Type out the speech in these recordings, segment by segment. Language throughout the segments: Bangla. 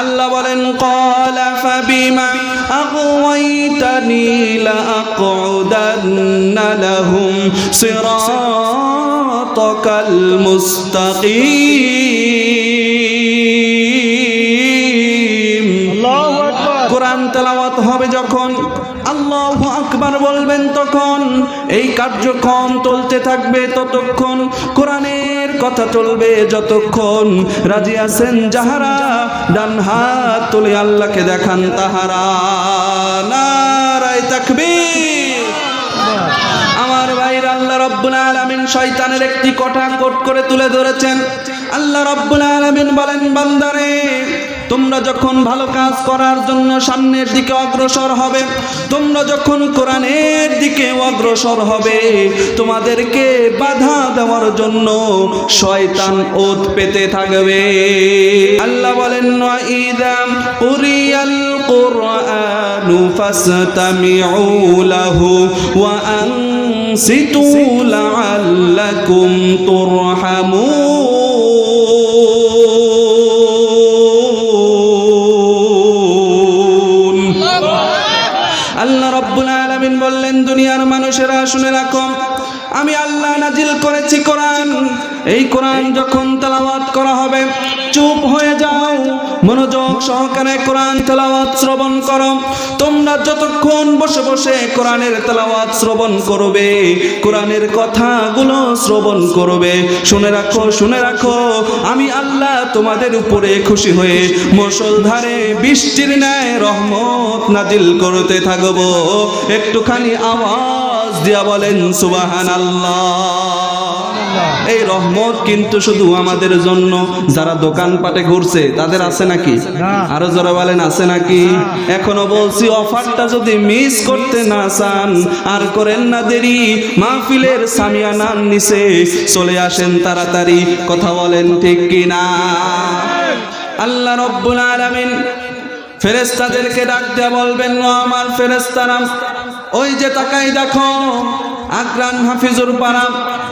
আল্লাহ বলেন কলা ফাবিমা আগওয়াইতানি লাআকউদান্না লাহুম সিরাতাকাল মুস্তাকিম। আল্লাহু আকবার। কোরআন তেলাওয়াত হবে যখন আকবার বলবেন তখন। এই কার্যক্রম চলতে থাকবে ততক্ষণ। কোরআনের কথা চলবে যতক্ষণ। রাজি আছেন যাহারা, ডান হাত তুলে আল্লাহকে দেখান তাহারা। নারায় তাকবীর। আমার ভাইরা আল্লাহ রব্বুল আলামিন শয়তানের একটি কথা কোট করে তুলে ধরেছেন। আল্লাহ রব্বুল আলামিন বলেন, বান্দারে তোমরা যখন ভালো কাজ করার জন্য সামনের দিকে অগ্রসর হবে, তোমরা যখন কোরআনের দিকে অগ্রসর হবে, তোমাদেরকে বাধা দেওয়ার জন্য শয়তান ওত পেতে থাকবে। আল্লাহ বলেন ইদাম উরিয়াল কোরআন ফাসতামিউ লাহু ওয়া আনসিতু লাআল্লাকুম তুরহামুন। শুনে রাখো। আমি আল্লাহ নাজিল করেছি কোরআন। এই কোরআন যখন তেলাওয়াত করা হবে, চুপ হয়ে যাও। মনোযোগ সহকারে কোরআন তেলাওয়াত শ্রবণ করো। তোমরা যতক্ষণ বসে বসে কোরআনের তেলাওয়াত শ্রবণ করবে, কোরআনের কথাগুলো শ্রবণ করবে। শুনে রাখো শুনে রাখো। আমি আল্লাহ তোমাদের উপরে খুশি হয়ে মুষলধারে বৃষ্টির ন্যায় রহমত নাজিল করতে থাকব। একটুখানি আওয়াজ দিয়া বলেন সুবাহান এই রহমত কিন্তু শুধু আমাদের জন্য। যারা দোকানপাটে ঘুরছে তাদের আছে নাকি? আরও যারা বলেন আছে নাকি? এখনও বলছি অফারটা যদি মিস করতে না চান আর করেন না দেরি মাহফিলের সামিয়ানার নিচে চলে আসেন তাড়াতাড়ি। কথা বলেন ঠিক কিনা? আল্লাহ রব্বুল আলামিন ফেরেস্তাদেরকে ডাক দেয়া বলবেন আমার ফেরেস্তারা ওই যে তাকাই দেখো, আগ্রান হাফিজুর পাড়া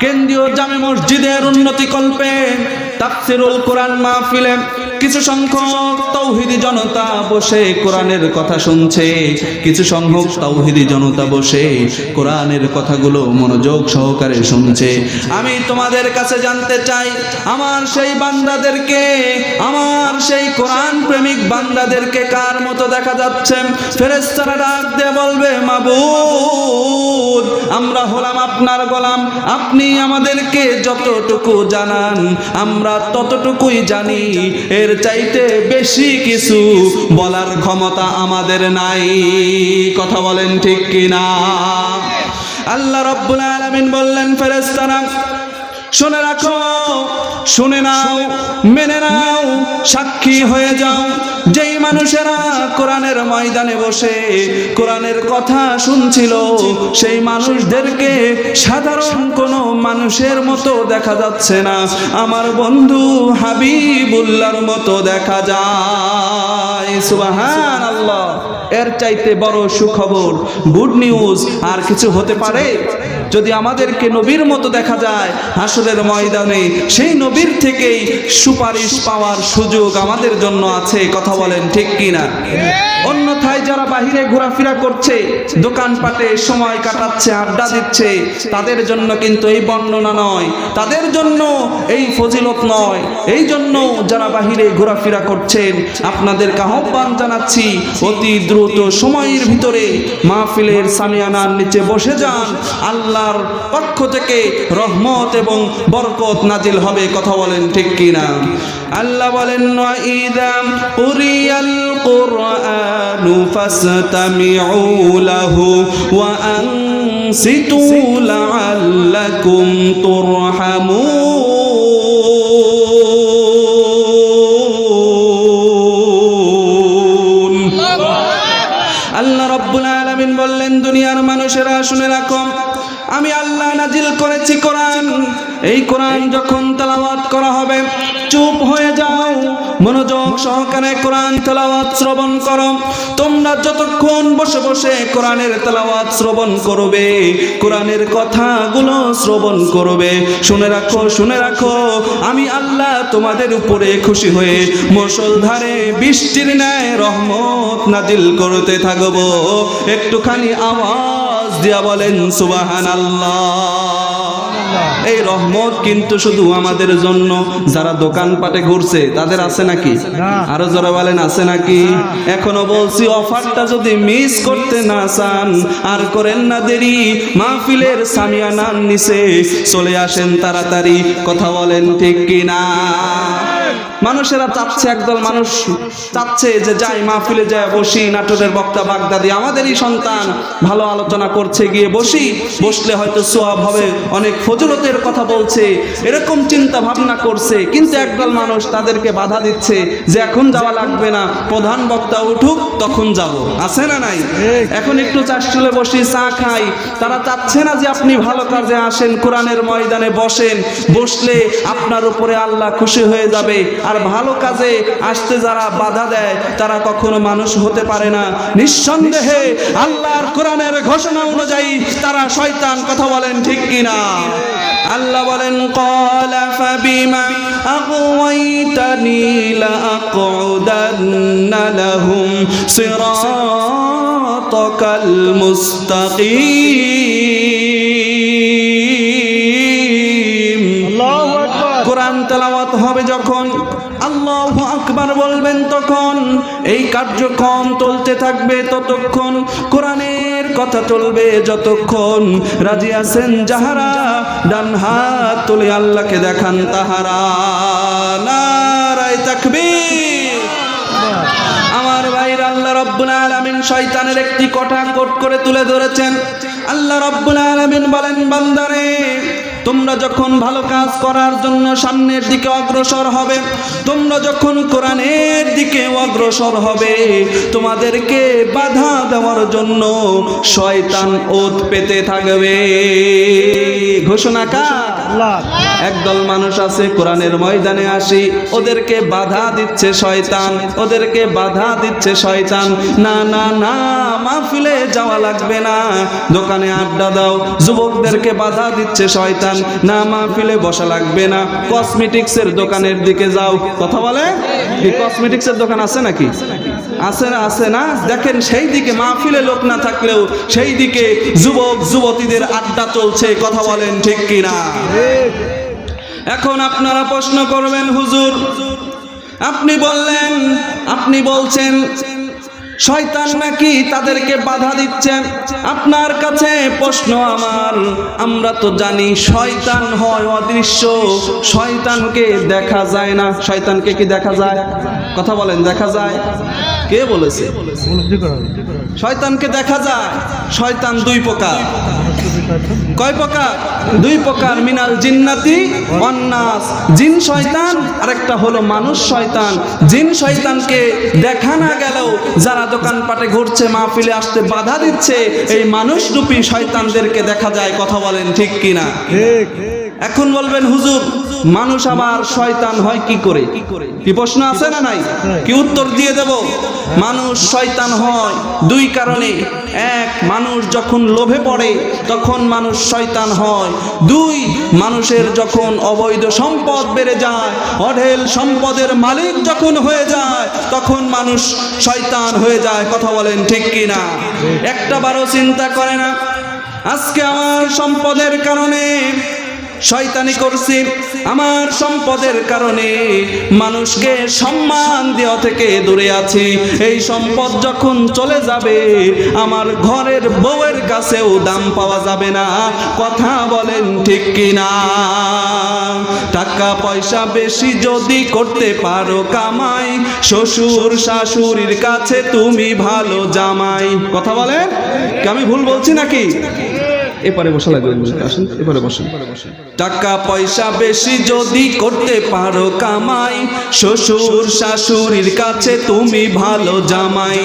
কেন্দ্রীয় জামে মসজিদের উন্নতি কল্পে তাফসিরুল কোরআন মাহফিলে কিছু সংখ্যক তৌহিদি জনতা বসে কোরআনের কথা শুনছে। কিছু সংখ্যক তৌহিদি জনতা বসে কোরআনের কথাগুলো মনোযোগ সহকারে শুনছে। আমি তোমাদের কাছে জানতে চাই, আমার সেই বান্দাদেরকে, আমার সেই কোরআন প্রেমিক বান্দাদেরকে কার মতো দেখা যাচ্ছে? ফেরেস্তারা ডাক দিয়ে বলবে, মাবুদ, আমরা হলাম আপনার গোলাম। আপনি আমাদেরকে যতটুকু জানান, আমরা ততটুকুই জানি। এর চাইতে বেশি কিছু বলার ক্ষমতা আমাদের নাই। কথা বলেন ঠিক কিনা? আল্লাহ রব্বুল আলামিন বললেন ফেরেস্তারা শুনে রাখো, শুনে নাও, মেনে নাও, সাক্ষী হয়ে যাও। যেই মানুষেরা কোরআনের ময়দানে বসে কোরআনের কথা শুনছিল, সেই মানুষদেরকে সাধারণ কোনো মানুষের মতো দেখা যাচ্ছে না। আমার বন্ধু হাবিবুল্লাহর মতো দেখা যায়। সুবাহান আল্লাহ এর চাইতে বড় সুখবর গুড নিউজ আর কিছু হতে পারে? যদি আমাদেরকে নবীর মতো দেখা যায় হাসরের ময়দানে, সেই নবীর থেকেই সুপারিশ পাওয়ার সুযোগ আমাদের জন্য আছে, কথা বলেন ঠিক কিনা? অন্যথায় যারা বাহিরে ঘোরাফেরা করছে, দোকানপাটে সময় কাটাচ্ছে, আড্ডা দিচ্ছে, তাদের জন্য কিন্তু এই বর্ণনা নয়। তাদের জন্য এই ফজিলত নয়। এই জন্য যারা বাহিরে ঘোরাফেরা করছেন, আপনাদেরকে আহ্বান জানাচ্ছি, অতি দ্রুত সময়ের ভিতরে মাহফিলের সামিয়ানার নিচে বসে যান। আল্লাহর পক্ষ থেকে রহমত এবং বরকত নাজিল হবে, কথা বলেন ঠিক কি কিনা? আল্লাহ বলেন ইদাম উরিয়াল কুরআনু ফাসতামিউ লাহু ওয়া আনসিতু লাআল্লাকুম তুরহামুন। শুনে রাখো। আমি আল্লাহ নাজিল করেছি কোরআন। এই কোরআন যখন তেলাওয়াত করা হবে, চুপ হয়ে যাও। মনোযোগ সহকারে কোরআন তেলাওয়াত শ্রবণ করো। তোমরা যতক্ষণ বসে বসে কোরআনের তেলাওয়াত শ্রবণ করবে, কোরআনের কথাগুলো শ্রবণ করবে, শুনে রাখো শুনে রাখো। আমি আল্লাহ তোমাদের উপরে খুশি হয়ে মুষলধারে বৃষ্টির ন্যায় রহমত নাজিল করতে থাকব। একটুখানি আওয়াজ দিয়া বলেন সুবাহান এই রহমত কিন্তু শুধু আমাদের জন্য। যারা দোকানপাটে ঘুরছে তাদের আছে নাকি? আরও যারা বলেন আছে নাকি? এখনও বলছি অফারটা যদি মিস করতে না চান আর করেন না দেরি মাহফিলের সামিয়ানার নিচে চলে আসেন তাড়াতাড়ি। কথা বলেন ঠিক কি না মানুষেরা চাচ্ছে একদল মানুষ চাচ্ছে যে যাই মাহফিলে যায় বসি নাটকের বক্তা বাগদাদি, আমাদেরই সন্তান। ভালো আলোচনা করছে, গিয়ে বসি। বসলে হয়তো সোয়াব হবে, অনেক ফজলতের কথা বলছে। এরকম চিন্তা ভাবনা করছে, কিন্তু একদল মানুষ তাদেরকে বাধা দিচ্ছে যে এখন যাওয়া লাগবে না। প্রধান বক্তা উঠুক, তখন যাব। আছে না নাই? এখন একটু চাষটুলে বসি, চা খাই। তারা চাচ্ছে না যে আপনি ভালো কাজে আসেন, কোরআনের ময়দানে বসেন। বসলে আপনার উপরে আল্লাহ খুশি হয়ে যাবে। আর ভালো কাজে আসতে যারা বাধা দেয়, তারা কখনো মানুষ হতে পারে না। নিঃসন্দেহে আল্লাহর কোরআনের ঘোষণা অনুযায়ী তারা শয়তান কথা বলেন ঠিক কিনা? আল্লাহ বলেন কলা ফাবিমা তেলাওয়াত হবে যখন আল্লাহ আকবার বলবেন তখন এই কার্যক্রম চলতে থাকবে ততক্ষণ, কোরআনের কথা চলবে যতক্ষণ। রাজি আছেন যাহারা? ডান হাত তুলে আল্লাহকে দেখান তাহারা। নারায় তাকবীর। আমার ভাইর আল্লাহ রব্বুল আলামিন শয়তানের একটি কথা কোট করে তুলে ধরেছেন। আল্লাহ রব্বুল আলামিন বলেন, বান্দারে তোমরা যখন ভালো কাজ করার জন্য সামনের দিকে অগ্রসর হবে তোমরা যখন কোরআনের দিকে অগ্রসর হবে তোমাদেরকে বাধা দেওয়ার জন্য শয়তান ওত পেতে থাকবে। ঘোষণা কার? আল্লাহ। একদল মানুষ আছে কোরআনের ময়দানে আসি ওদেরকে বাধা দিচ্ছে শয়তান ওদেরকে বাধা দিচ্ছে শয়তান। না না না মাহফিলে যাওয়া লাগবে না। দোকানে আড্ডা দাও যুবকদেরকে বাধা দিচ্ছে শয়তান। না মাহফিলে বসা লাগবে না। কসমেটিক্সের দোকানের দিকে যাও। কথা বলে? কি কসমেটিক্সের দোকান আছে নাকি? আছে না আছে না? দেখেন সেই দিকে মাহফিলে লোক না থাকলেও সেই দিকে যুবক, যুবতীদের আড্ডা চলছে। কথা বলেন ঠিক কিনা? এখন আপনারা প্রশ্ন করবেন, হুজুর। আপনি বললেন, আপনি বলছেন শয়তান নাকি তাদেরকে বাধা দিচ্ছেন আপনার কাছে প্রশ্ন আমার, আমরা তো জানি শয়তান হয় অদৃশ্য, শয়তানকে দেখা যায় না। শয়তানকে কি দেখা যায়? কথা বলেন, দেখা যায়? কে বলেছে। শয়তানকে দেখা যায়। শয়তান দুই প্রকার। কয় প্রকার? দুই প্রকার। মিনাল জিন্নাতি অন্নাস জিন শয়তান, আরেকটা হলো মানুষ শয়তান। জিন শয়তানকে দেখা না গেলেও যারা দোকানপাটে ঘুরছে, মাহফিলে আসতে বাধা দিচ্ছে, এই মানুষ রূপী শয়তানদেরকে দেখা যায়। কথা বলেন ঠিক কিনা? ঠিক। এখন বলবেন, হুজুর, মানুষ আবার শয়তান হয় কি করে? কি প্রশ্ন আছে না নাই? কি উত্তর দিয়ে দেব? মানুষ শয়তান হয় দুই কারণে। এক, মানুষ যখন লোভে পড়ে, তখন মানুষ শয়তান হয়। দুই, মানুষের যখন অবৈধ সম্পদ বেড়ে যায়, অঢেল সম্পদের মালিক যখন হয়ে যায়, তখন মানুষ শয়তান হয়ে যায়। কথা বলেন ঠিক কিনা? একটা বারো চিন্তা করে না। আজকে আমার সম্পদের কারণে শয়তানি করছি আমার সম্পদের কারণে। মানুষকে সম্মান দেওয়া থেকে দূরে আছি। এই সম্পদ যখন চলে যাবে, আমার ঘরের বউয়ের কাছেও দাম পাওয়া যাবে না। কথা বলেন ঠিক কিনা? টাকা পয়সা বেশি যদি করতে পারো কামাই, শ্বশুর শাশুড়ির কাছে তুমি ভালো জামাই। কথা বলেন? আমি ভুল বলছি নাকি? এপারে বসা লাগবে আসেন, এপারে বসেন। টাকা পয়সা বেশি যদি করতে পারো কামাই, শ্বশুর শাশুড়ির কাছে তুমি ভালো জামাই।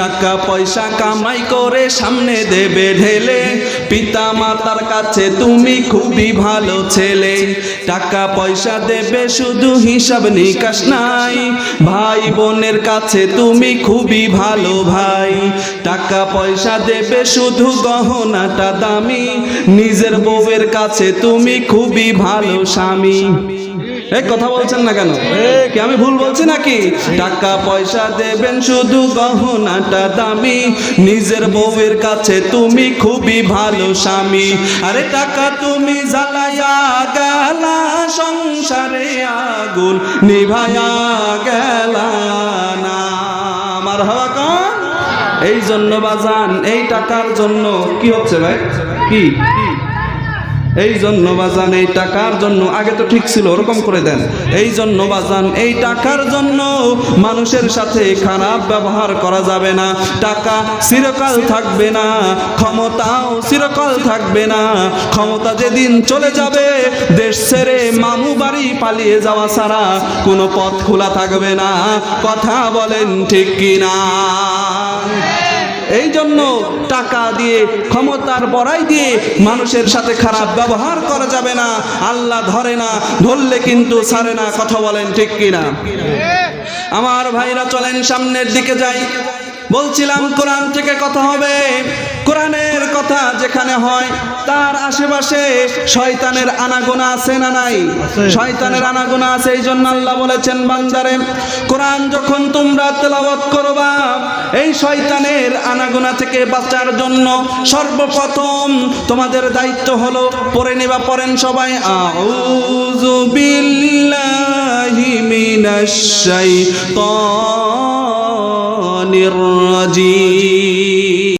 টাকা পয়সা কামাই করে সামনে দেবে ঢেলে পিতা মাতার কাছে তুমি খুবই ভালো ছেলে। টাকা পয়সা দেবে শুধু হিসাব নিকাশ নাই, ভাই বোনের কাছে তুমি খুবই ভালো ভাই। টাকা পয়সা দেবে শুধু গহনাটা দামি নিজের বউয়ের কাছে তুমি খুবই ভালো স্বামী। এই কথা বলছেন না কেন? কি আমি ভুল বলছি নাকি? টাকা পয়সা দেবেন শুধু গহনাটা দামি। নিজের বউয়ের কাছে তুমি খুবই ভালো স্বামী। আরে, টাকা তুমি জ্বালায়া গেলা, সংসারে আগুন নিভায়া গেলা না। আমার হাওয়া কন? এই জন্য বাজান, এই টাকার জন্য কি হচ্ছে ভাই? কি? এই জন্য বাজান, এই টাকার জন্য, আগে তো ঠিক ছিল, ওরকম করে দেন। এই জন্য বাজান, এই টাকার জন্য মানুষের সাথে খারাপ ব্যবহার করা যাবে না। টাকা চিরকাল থাকবে না, ক্ষমতাও চিরকাল থাকবে না। ক্ষমতা যেদিন চলে যাবে, দেশ ছেড়ে মামু বাড়ি পালিয়ে যাওয়া ছাড়া কোনো পথ খোলা থাকবে না। কথা বলেন ঠিক কিনা? এই জন্য টাকা দিয়ে ক্ষমতার বড়াই দিয়ে মানুষের সাথে খারাপ ব্যবহার করা যাবে না। আল্লাহ ধরে না ধরলে কিন্তু ছাড়ে না কথা বলেন ঠিক কিনা? আমার ভাইরা চলেন সামনের দিকে যাই। বলছিলাম, কোরআন থেকে কথা হবে। কোরআনের কথা যেখানে হয়, তার আশেপাশে শয়তানের আনাগোনা আছে না নাই? শয়তানের আনাগোনা আছে এই জন্য আল্লাহ বলেছেন, বান্দারে, কোরআন যখন তোমরা তেলাওয়াত করবা, এই শয়তানের আনাগোনা থেকে বাঁচার জন্য সর্বপ্রথম তোমাদের দায়িত্ব হলো, পড়ে নেবা, পড়েন সবাই, আউযু বিল্লাহি মিনাশ রাজিম